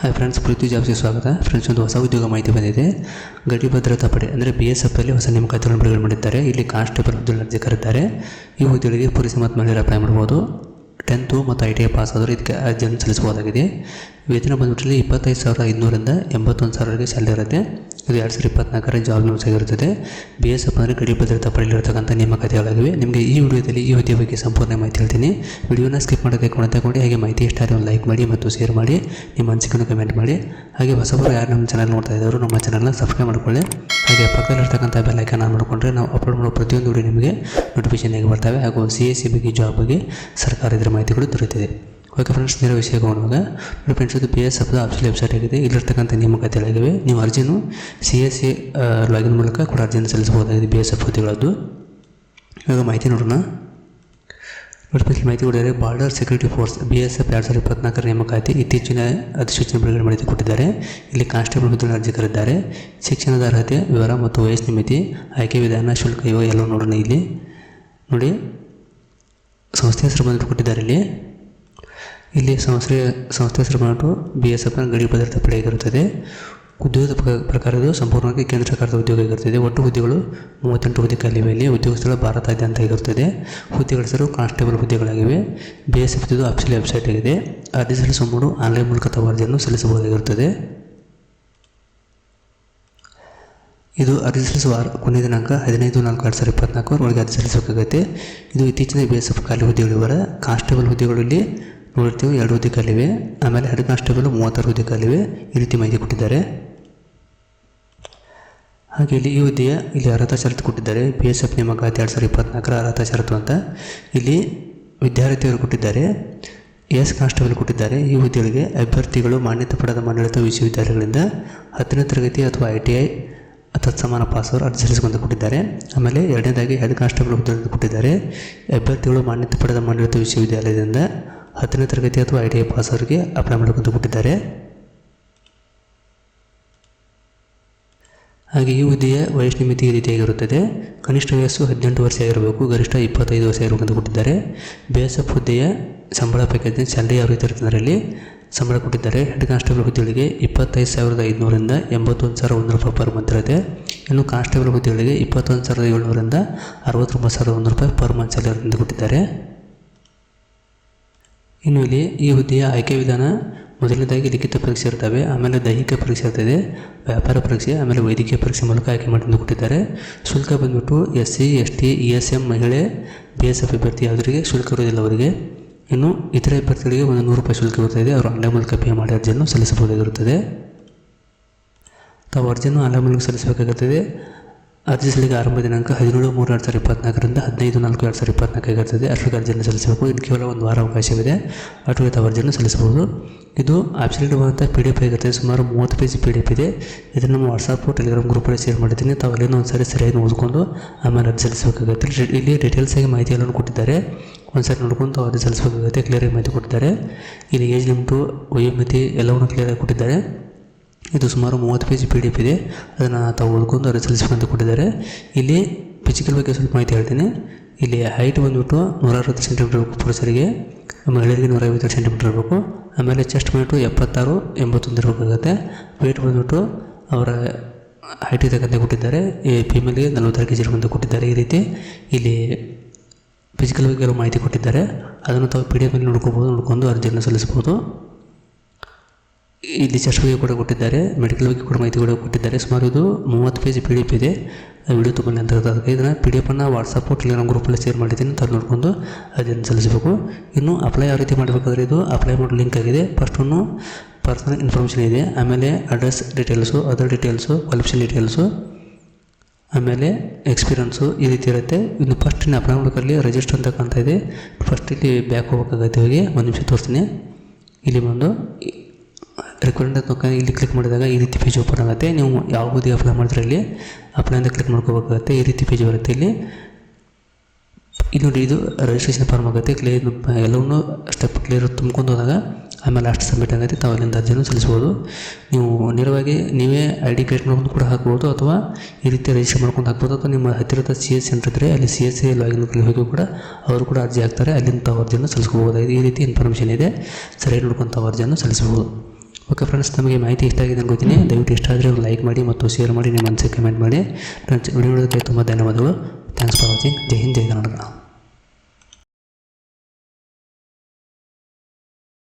Hi friends ಪ್ರೀತಿ ಜಾಬ್ಸ್ಗೆ ಸ್ವಾಗತ friends ಒಂದು ಹೊಸ ಉದ್ಯೋಗ ಮಾಹಿತಿ ಬಂದಿದೆ. ಗಡಿ ಭದ್ರತಾ ಪಡೆ, ಅಂದರೆ ಬಿ ಎಸ್ ಎಫ್ ಅಲ್ಲಿ ಹೊಸ ನೇಮಕಾತಿಗಳನ್ನು ಬಿಡುಗಡೆ ಮಾಡಿದ್ದಾರೆ. ಇಲ್ಲಿ ಕಾನ್ಸ್ಟೇಬಲ್ ಅಬ್ದುಲ್ ಅರ್ಜಿ ಕರೆದಿದ್ದಾರೆ. ಈ ಹುದ್ದೆಗಳಿಗೆ ಪುರುಷ ಮತ್ತು ಮಹಿಳೆಯರು ಅಪ್ಲೈ ಮಾಡ್ಬೋದು ಟೆಂತು ಮತ್ತು ಐ ಟಿ ಐ ಪಾಸ್ ಆದರೂ ಇದಕ್ಕೆ ಅರ್ಜಿಯನ್ನು ಸಲ್ಲಿಸಬಹುದಾಗಿದೆ. ವೇತನ ಬಂದ್ಬಿಟ್ಟಲ್ಲಿ ಇಪ್ಪತ್ತೈದು ಸಾವಿರದ ಐದುನೂರಿಂದ ಎಂಬತ್ತೊಂದು ಸಾವಿರವರೆಗೆ ಸ್ಯಾಲರಿ ಇರುತ್ತೆ. ಇದು ಎರಡು ಸಾವಿರ ಇಪ್ಪತ್ನಾಲ್ಕರ ಜಾಬ್ ನ್ಯೂಸ್ ಆಗಿರುತ್ತದೆ. ಬಿ ಎಸ್ ಎಫ್ ಅಂದರೆ ಗಡಿ ಭದ್ರತಾ ಪಡೆಯಲಿರ್ತಕ್ಕಂಥ ನೇಮಕಾತಿಗಳಾಗಿವೆ ನಿಮಗೆ ಈ ವಿಡಿಯೋದಲ್ಲಿ ಈ ಹುದ್ದೆ ಬಗ್ಗೆ ಸಂಪೂರ್ಣ ಮಾಹಿತಿ ಹೇಳ್ತೀನಿ. ವಿಡಿಯೋನ ಸ್ಕಿಪ್ ಮಾಡೋದಕ್ಕೆ ಕೊನೆ ತಗೊಂಡು ಹಾಗೆ ಮಾಹಿತಿ ಇಷ್ಟ ಆದರೆ ಒಂದು ಲೈಕ್ ಮಾಡಿ ಮತ್ತು ಶೇರ್ ಮಾಡಿ. ನಿಮ್ಮ ಅನಿಸಿಕೆಯನ್ನು ಕಮೆಂಟ್ ಮಾಡಿ. ಹಾಗೆ ಹೊಸಬರು ಯಾರು ನಮ್ಮ ಚಾನಲ್ ನೋಡ್ತಾ ಇದ್ದವರು ನಮ್ಮ ಚಾನಲ್ನ ಸಬ್ಸ್ಕ್ರೈಬ್ ಮಾಡ್ಕೊಳ್ಳಿ. ಹಾಗೆ ಪಕ್ಕದಲ್ಲಿರ್ತಕ್ಕಂಥ ಬೆಲ್ ಐಕನ್ ಆನ್ ಮಾಡಿಕೊಂಡ್ರೆ ನಾವು ಅಪ್ಲೋಡ್ ಮಾಡೋ ಪ್ರತಿಯೊಂದು ವಿಡಿಯೋ ನಿಮಗೆ ನೋಟಿಫಿಕೇಶನ್ ಹೇಗೆ ಬರ್ತವೆ. ಹಾಗೂ ಸಿ ಎಸ್ ಸಿ ಬಗ್ಗೆ ಜಾಬ್ ಬಗ್ಗೆ ಸರ್ಕಾರ ಇದರ ಮಾಹಿತಿಗಳು ದೊರೆಯುತ್ತದೆ. ಓಕೆ ಫ್ರೆಂಡ್ಸ್ ನೇರ ವಿಷಯಕ್ಕೆ ಹೋಗುವಾಗ ನೋಡಿ ಫ್ರೆಂಡ್ಸ್ ಇದು P S F official website ಆಗಿದೆ. ಇಲ್ಲಿರ್ತಕ್ಕಂಥ ನೇಮಕಾತಿಗಳಾಗಿವೆ. ನೀವು ಅರ್ಜಿನು ಸಿ ಎಸ್ ಸಿ ಲಾಗಿನ್ ಮೂಲಕ ಕೂಡ ಅರ್ಜಿಯನ್ನು ಸಲ್ಲಿಸಬಹುದಾಗಿದೆ ಬಿ ಎಸ್ ಎಫ್ ಹುದ್ದೆಗಳದ್ದು. ಇವಾಗ ಮಾಹಿತಿ ನೋಡೋಣ. ನೋಟಿಫಿಕೇಶನ್ ಮಾಹಿತಿ ಕೊಡಿದರೆ border security force B S F ಎರಡು ಸಾವಿರದ ಇಪ್ಪತ್ನಾಲ್ಕರ ನೇಮಕಾತಿ ಇತ್ತೀಚಿನ ಅಧಿಸೂಚನೆ ಬಿಡುಗಡೆ ಮಾಡಿದ ಕೊಟ್ಟಿದ್ದಾರೆ. ಇಲ್ಲಿ ಕಾನ್ಸ್ಟೇಬಲ್ ಹುದ್ದೆ ಅರ್ಜಿ ಕರೆದಿದ್ದಾರೆ. ಶಿಕ್ಷಣದ ಅರ್ಹತೆ, ವಿವರ ಮತ್ತು ವಯಸ್ಸು ನಿಮಿತಿ, ಆಯ್ಕೆ ವಿಧಾನ, ಶುಲ್ಕ ಇವು ಎಲ್ಲ ನೋಡೋಣ ಇಲ್ಲಿ. ನೋಡಿ ಸಂಸ್ಥೆ ಹೆಸರು ಬಂದು ಕೊಟ್ಟಿದ್ದಾರೆ ಇಲ್ಲಿ. ಇಲ್ಲಿ ಸಂಸ್ಥೆ ಸಂಸ್ಥೆ ಹೆಸರು ಬಂದ್ಬಿಟ್ಟು ಬಿ ಎಸ್ ಎಫ್ನ ಗಡಿ ಭದ್ರತಾ ಪಡೆ ಆಗಿರುತ್ತದೆ. ಉದ್ಯೋಗದ ಪ್ರಕಾರದ್ದು ಸಂಪೂರ್ಣವಾಗಿ ಕೇಂದ್ರ ಸರ್ಕಾರದ ಉದ್ಯೋಗ ಆಗಿರುತ್ತದೆ. ಒಟ್ಟು ಹುದ್ದೆಗಳು ಮೂವತ್ತೆಂಟು ಹುದ್ದೆ ಕಾಲಿವೆ ಇಲ್ಲಿ ಉದ್ಯೋಗ ಸ್ಥಳ ಭಾರತಾದ್ಯಂತ ಆಗಿರುತ್ತದೆ. ಹುದ್ದೆಗಳ ಹೆಸರು ಕಾನ್ಸ್ಟೇಬಲ್ ಹುದ್ದೆಗಳಾಗಿವೆ. ಬಿ ಎಸ್ ಎಫ್ದು ಅಫಿಷಿಯಲ್ ವೆಬ್ಸೈಟ್ ಆಗಿದೆ. ಅರ್ಜಿ ಸಲ್ಲಿಸುವ ಆನ್ಲೈನ್ ಮೂಲಕ ಅರ್ಜಿಯನ್ನು ಸಲ್ಲಿಸಬಹುದಾಗಿರುತ್ತದೆ. ಇದು ಅರ್ಜಿ ಸಲ್ಲಿಸುವ ಕೊನೆಯ ದಿನಾಂಕ ಹದಿನೈದು ನಾಲ್ಕು ಎರಡು ಸಾವಿರದ ಇಪ್ಪತ್ನಾಲ್ಕು ಒಳಗೆ ಅರ್ಜಿ ಸಲ್ಲಿಸಬೇಕಾಗುತ್ತೆ. ಇದು ಇತ್ತೀಚಿನ ಬಿ ಎಸ್ ಎಫ್ ಖಾಲಿ ಹುದ್ದೆಗಳು ಇವರ ಕಾನ್ಸ್ಟೇಬಲ್ ಹುದ್ದೆಗಳಲ್ಲಿ ನೋಡ್ತೀವಿ ಎರಡು ಹುದ್ದೆ ಖಾಲಿವೆ ಆಮೇಲೆ ಎರಡು ಕಾನ್ಸ್ಟೇಬಲ್ ಮೂವತ್ತಾರು ಹುದ್ದೆ ಖಾಲಿವೆ ಈ ರೀತಿ ಮಾಹಿತಿ ಕೊಟ್ಟಿದ್ದಾರೆ. ಹಾಗೆ ಇಲ್ಲಿ ಈ ಹುದ್ದೆಯ ಇಲ್ಲಿ ಅರ್ಹತಾ ಷರತ್ತು ಕೊಟ್ಟಿದ್ದಾರೆ. ಪಿ ಎಸ್ ಎಫ್ ನೇಮಕಾತಿ ಎರಡು ಸಾವಿರದ ಇಪ್ಪತ್ನಾಲ್ಕರ ಅರ್ಹತಾ ಷರತ್ತು ಅಂತ. ಇಲ್ಲಿ ವಿದ್ಯಾರ್ಥಿಯವರು ಕೊಟ್ಟಿದ್ದಾರೆ. ಎಸ್ ಕಾನ್ಸ್ಟೇಬಲ್ ಕೊಟ್ಟಿದ್ದಾರೆ. ಈ ಹುದ್ದೆಗಳಿಗೆ ಅಭ್ಯರ್ಥಿಗಳು ಮಾನ್ಯತೆ ಪಡೆದ ಮಂಡಳಿತ ವಿಶ್ವವಿದ್ಯಾಲಯಗಳಿಂದ ಹತ್ತನೇ ತರಗತಿ ಅಥವಾ ಐ ಟಿ ಐ ತತ್ಸಮಾನ ಪಾಸವರು ಅರ್ಜಿ ಸಲ್ಲಿಸಿಕೊಂಡು ಕೊಟ್ಟಿದ್ದಾರೆ. ಆಮೇಲೆ ಎರಡನೇದಾಗಿ ಹೆಡ್ ಕಾನ್ಸ್ಟೇಬಲ್ ಹುದ್ದೆ ಕೊಟ್ಟಿದ್ದಾರೆ. ಅಭ್ಯರ್ಥಿಗಳು ಮಾನ್ಯತೆ ಪಡೆದ ಮಂಡಳಿತ ವಿಶ್ವವಿದ್ಯಾಲಯದಿಂದ ಹತ್ತನೇ ತರಗತಿ ಅಥವಾ ಐ ಟಿ ಐ ಪಾಸವರಿಗೆ ಅಪ್ಲೈ ಮಾಡಬೇಕಂತ ಕೊಟ್ಟಿದ್ದಾರೆ ಹಾಗೆ ಈ ಹುದ್ದೆಯ ವಯಸ್ಸಿನ ಮಿತಿ ಈ ರೀತಿಯಾಗಿರುತ್ತದೆ ಕನಿಷ್ಠ ವಯಸ್ಸು ಹದಿನೆಂಟು ವರ್ಷ ಆಗಿರಬೇಕು, ಗರಿಷ್ಠ ಇಪ್ಪತ್ತೈದು ವರ್ಷ ಆಗಿರಬೇಕಂತ ಕೊಟ್ಟಿದ್ದಾರೆ. ಬಿ ಎಸ್ ಎಫ್ ಹುದ್ದೆಯ ಸಂಬಳ ಪ್ಯಾಕೇಜ್ ಸ್ಯಾಲರಿ ಯಾವ ರೀತಿ ಇರ್ತದೆ ಅದರಲ್ಲಿ ಸಂಬಳ ಕೊಟ್ಟಿದ್ದಾರೆ. ಹೆಡ್ ಕಾನ್ಸ್ಟೇಬಲ್ ಹುದ್ದೆಗಳಿಗೆ ಇಪ್ಪತ್ತೈದು ಸಾವಿರದ ಐದುನೂರಿಂದ ಎಂಬತ್ತೊಂದು ಸಾವಿರ ಒಂದು ರೂಪಾಯಿ ಪರ್ ಮಂತ್ ಇರುತ್ತೆ. ಇನ್ನು ಕಾನ್ಸ್ಟೇಬಲ್ ಹುದ್ದೆಗಳಿಗೆ ಇಪ್ಪತ್ತೊಂದು ಸಾವಿರದ ಏಳ್ನೂರಿಂದ ಅರವತ್ತೊಂಬತ್ತು ಸಾವಿರದ ಒಂದು ರೂಪಾಯಿ ಪರ್ ಮಂತ್ ಸ್ಯಾಲರಿ ಕೊಟ್ಟಿದ್ದಾರೆ. ಇನ್ನು ಇಲ್ಲಿ ಈ ಹುದ್ದೆಯ ಆಯ್ಕೆ ವಿಧಾನ ಮೊದಲನೇದಾಗಿ ಲಿಖಿತ ಪರೀಕ್ಷೆ ಇರ್ತವೆ, ಆಮೇಲೆ ದೈಹಿಕ ಪರೀಕ್ಷೆ ಇರ್ತದೆ, ವ್ಯಾಪಾರ ಪರೀಕ್ಷೆ, ಆಮೇಲೆ ವೈದ್ಯಕೀಯ ಪರೀಕ್ಷೆ ಮೂಲಕ ಆಯ್ಕೆ ಮಾಡಿ ಕೊಟ್ಟಿದ್ದಾರೆ. ಶುಲ್ಕ ಬಂದ್ಬಿಟ್ಟು S C, S T, E S M ಮಹಿಳೆ, ಬಿ ಎಸ್ ಎಫ್ ಅಭ್ಯರ್ಥಿ ಯಾವುದರಿಗೆ ಶುಲ್ಕ ಇರೋದಿಲ್ಲ ಅವರಿಗೆ. ಇನ್ನು ಇತರೆ ಅಭ್ಯರ್ಥಿಗಳಿಗೆ ಒಂದು ನೂರು ರೂಪಾಯಿ ಶುಲ್ಕ ಇರ್ತದೆ ಅವರು ಆನ್ಲೈನ್ ಮೂಲಕ ಪೇ ಮಾಡಿ ಅರ್ಜಿಯನ್ನು ಸಲ್ಲಿಸಬಹುದಾಗಿರುತ್ತದೆ. ತಾವು ಅರ್ಜಿಯನ್ನು ಆನ್ಲೈನ್ ಮೂಲಕ ಸಲ್ಲಿಸಬೇಕಾಗುತ್ತದೆ. ಅರ್ಜಿ ಸಲ್ಲಿಕೆ ಆರಂಭ ದಿನಾಂಕ ಹದಿನೇಳು ಮೂರು ಎರಡು ಸಾವಿರದ ಇಪ್ಪತ್ನಾಲ್ಕರಿಂದ ಹದಿನೈದು ನಾಲ್ಕು ಎರಡು ಸಾವಿರದ ಇಪ್ಪತ್ನಾಲ್ಕು ಇರ್ತದೆ ಅಷ್ಟಕ್ಕೆ ಅರ್ಜಿಯನ್ನು ಸಲ್ಲಿಸಬೇಕು. ಇದು ಕೇವಲ ಒಂದು ವಾರ ಅವಕಾಶವಿದೆ. ಅಟು ಅರ್ಜಿಯನ್ನು ಸಲ್ಲಿಸಬಹುದು. ಇದು ಆಪ್ಷನ್ ಇರುವಂಥ ಪಿ ಡಿ ಎಫ್ ಆಗಿರ್ತದೆ. ಸುಮಾರು ಮೂವತ್ತು ಪೇಜ್ ಪಿ ಡಿ ಎಫ್ ಇದೆ. ಇದನ್ನು ನಮ್ಮ ವಾಟ್ಸಪ್ಪು ಟೆಲಿಗ್ರಾಮ್ ಗ್ರೂಪಲ್ಲಿ ಶೇರ್ ಮಾಡಿದ್ದೀನಿ. ತಾವು ಅಲ್ಲಿಂದ ಒಂದು ಸಾರಿ ಸರಿಯಾಗಿ ಓದ್ಕೊಂಡು ಆಮೇಲೆ ಅರ್ಜಿ ಸಲ್ಲಿಸಬೇಕಾಗುತ್ತೆ. ಇಲ್ಲಿ- ಡೀಟೇಲ್ಸ್ ಆಗಿ ಮಾಹಿತಿ ಎಲ್ಲ ಕೊಟ್ಟಿದ್ದಾರೆ. ಒಂದು ಸಾರಿ ನೋಡ್ಕೊಂಡು ತಾವು ಅರ್ಜಿ ಸಲ್ಲಿಸಬೇಕಾಗುತ್ತೆ. ಕ್ಲಿಯರಾಗಿ ಮಾಹಿತಿ ಕೊಟ್ಟಿದ್ದಾರೆ. ಇಲ್ಲಿ ಏಜ್ ಲಿಮಿಟು ವಯೋಮಿತಿ ಎಲ್ಲವನ್ನು ಕ್ಲಿಯರಾಗಿ ಕೊಟ್ಟಿದ್ದಾರೆ. ಇದು ಸುಮಾರು ಮೂವತ್ತು ಪೇಜ್ ಪಿ ಡಿ ಎಫ್ ಇದೆ. ಅದನ್ನು ತಾವು ಓದ್ಕೊಂಡು ಅಂತ ಕೊಟ್ಟಿದ್ದಾರೆ. ಇಲ್ಲಿ ಫಿಸಿಕಲ್ ಬಗ್ಗೆ ಸ್ವಲ್ಪ ಮಾಹಿತಿ ಹೇಳ್ತೀನಿ. ಇಲ್ಲಿ ಹೈಟ್ ಬಂದ್ಬಿಟ್ಟು ನೂರ ಅರವತ್ತು ಸೆಂಟಿಮೀಟರ್ ಪುರುಷರಿಗೆ. ಮಹಿಳೆಯರಿಗೆ ನೂರ ಐವತ್ತೆರಡು ಸೆಂಟಿಮೀಟರ್ ಇರಬೇಕು ಆಮೇಲೆ ಚೆಸ್ಟ್ ಬಂದ್ಬಿಟ್ಟು ಎಪ್ಪತ್ತಾರು, ಎಂಬತ್ತೊಂದು ಇರಬೇಕಾಗುತ್ತೆ. ವೆಯ್ಟ್ ಬಂದ್ಬಿಟ್ಟು ಅವರ ಹೈಟ್ ತಕ್ಕಂತೆ ಕೊಟ್ಟಿದ್ದಾರೆ. ಈ ಫೀಮೇಲ್ಗೆ ನಲವತ್ತಾರು ಕೆ ಜಿ ಇರುವಂತ ಕೊಟ್ಟಿದ್ದಾರೆ ಈ ರೀತಿ. ಇಲ್ಲಿ ಫಿಸಿಕಲ್ ಬಗ್ಗೆ ಕೆಲವು ಮಾಹಿತಿ ಕೊಟ್ಟಿದ್ದಾರೆ. ಅದನ್ನು ತಾವು ಪಿ ಡಿ ಎಫ್ ನೋಡ್ಕೋಬೋದು ನೋಡ್ಕೊಂಡು ಅರ್ಜಿಯನ್ನು ಸಲ್ಲಿಸ್ಬೋದು ಇಲ್ಲಿ ಚರ್ಚ್ ಬಗ್ಗೆ ಕೂಡ ಕೊಟ್ಟಿದ್ದಾರೆ ಮೆಡಿಕಲ್ ಬಗ್ಗೆ ಕೂಡ ಮಾಹಿತಿ ಕೂಡ ಕೊಟ್ಟಿದ್ದಾರೆ. ಸುಮಾರು ಇದು ಮೂವತ್ತು ಪೇಜ್ ಪಿ ಡಿ ಎಫ್ ಇದೆ. ವಿಡಿಯೋ ತುಂಬ ಅಂತ ಅದಕ್ಕೆ ಇದನ್ನು ಪಿ ಡಿ ಎಫನ್ನು ವಾಟ್ಸಪ್ಪು ಟೆಲಿಗ್ರಾಮ್ ಗ್ರೂಪಲ್ಲಿ ಶೇರ್ ಮಾಡಿದ್ದೀನಿ. ಅಂತ ನೋಡಿಕೊಂಡು ಅದನ್ನು ಸಲ್ಲಿಸಬೇಕು. ಇನ್ನು ಅಪ್ಲೈ ಯಾವ ರೀತಿ ಮಾಡಬೇಕಾದ್ರೆ ಇದು ಅಪ್ಲೈ ಮಾಡೋ ಲಿಂಕ್ ಆಗಿದೆ. ಫಸ್ಟ್ ಒಂದು ಪರ್ಸನಲ್ ಇನ್ಫಾರ್ಮೇಷನ್ ಇದೆ. ಆಮೇಲೆ address details other details qualification details ಆಮೇಲೆ ಎಕ್ಸ್ಪೀರಿಯನ್ಸು ಈ ರೀತಿ ಇರುತ್ತೆ. ಇನ್ನು ಫಸ್ಟ್ ಇನ್ನು ಅಪ್ಲೈ ಮಾಡೋಕ್ಕಲ್ಲಿ ರಿಜಿಸ್ಟರ್ ಅಂತ ಕಾಣ್ತಾ ಇದೆ. ಫಸ್ಟ್ ಇಲ್ಲಿ ಬ್ಯಾಕ್ ಹೋಗಬೇಕಾಗತ್ತೆ. ಹೋಗಿ ಒಂದು ನಿಮಿಷ ತೋರಿಸ್ತೀನಿ. ಇಲ್ಲಿ ಬಂದು ರೆಕ್ವೈರ್ಮೆಂಟ್ ಅಂತ ಇಲ್ಲಿ ಕ್ಲಿಕ್ ಮಾಡಿದಾಗ ಈ ರೀತಿ ಪೇಜ್ ಓಪನ್ ಆಗುತ್ತೆ. ನೀವು ಯಾವುದೇ ಅಪ್ಲೈ ಮಾಡಿದ್ರೆ ಇಲ್ಲಿ ಅಪ್ಲೈ ಅಂತ ಕ್ಲಿಕ್ ಮಾಡ್ಕೋಬೇಕಾಗುತ್ತೆ. ಈ ರೀತಿ ಪೇಜ್ ಬರುತ್ತೆ ಇಲ್ಲಿ. ಇದು ನೋಡಿ, ಇದು ರಿಜಿಸ್ಟ್ರೇಷನ್ ಫಾರ್ಮ್ ಆಗುತ್ತೆ. ಕ್ಲಿಯರ್ ಎಲ್ಲವನ್ನೂ ಸ್ಟೆಪ್ ಕ್ಲಿಯರ್ ತುಂಬ್ಕೊಂಡು ಹೋದಾಗ ಆಮೇಲೆ ಲಾಸ್ಟ್ ಸಬ್ಮಿಟ್ ಆಗುತ್ತೆ. ತಾವು ಅಲ್ಲಿಂದ ಅರ್ಜಿಯನ್ನು ಸಲ್ಲಿಸ್ಬೋದು ನೀವು ನೇರವಾಗಿ ನೀವೇ ಐ ಡಿ ಕ್ರಿಯೇಟ್ ಮಾಡ್ಕೊಂಡು ಕೂಡ ಹಾಕ್ಬೋದು ಅಥವಾ ಈ ರೀತಿ ರಿಜಿಸ್ಟರ್ ಮಾಡ್ಕೊಂಡು ಹಾಕ್ಬೋದು. ಅಥವಾ ನಿಮ್ಮ ಹತ್ತಿರದ ಸಿ ಎಸ್ ಸೆಂಟರ್ ಇದ್ದರೆ ಅಲ್ಲಿ ಸಿ ಎಸ್ ಎ ಲಾಗಿನ್ ಹೋಗಿ ಕೂಡ ಅವರು ಕೂಡ ಅರ್ಜಿ ಹಾಕ್ತಾರೆ. ಅಲ್ಲಿಂದ ತಾವು ಅರ್ಜಿಯನ್ನು ಸಲ್ಲಿಸ್ಕೋಬೋದಾಗಿದೆ ಈ ರೀತಿ ಇನ್ಫಾರ್ಮೇಷನ್ ಇದೆ. ಸರಿಯಾಗಿ ನೋಡ್ಕೊಂಡು ತಾವು ಅರ್ಜಿಯನ್ನು ಸಲ್ಲಿಸ್ಬೋದು ಓಕೆ ಫ್ರೆಂಡ್ಸ್ ನಮಗೆ ಮಾಹಿತಿ ಇಷ್ಟ ಆಗಿದೆ ಅನ್ಕೋತೀನಿ. ದಯವಿಟ್ಟು ಇಷ್ಟ ಆದರೆ ಲೈಕ್ ಮಾಡಿ ಮತ್ತು ಶೇರ್ ಮಾಡಿ, ನಿಮ್ಮ ಮನಸ್ಸಿಗೆ ಕಮೆಂಟ್ ಮಾಡಿ. ಫ್ರೆಂಡ್ಸ್ ವಿಡಿಯೋ ತುಂಬ ಧನ್ಯವಾದಗಳು. ಥ್ಯಾಂಕ್ಸ್ ಫಾರ್ ವಾಚಿಂಗ್ ಜೈ ಹಿಂದ್, ಜೈ ಕರ್ನಾಟಕ.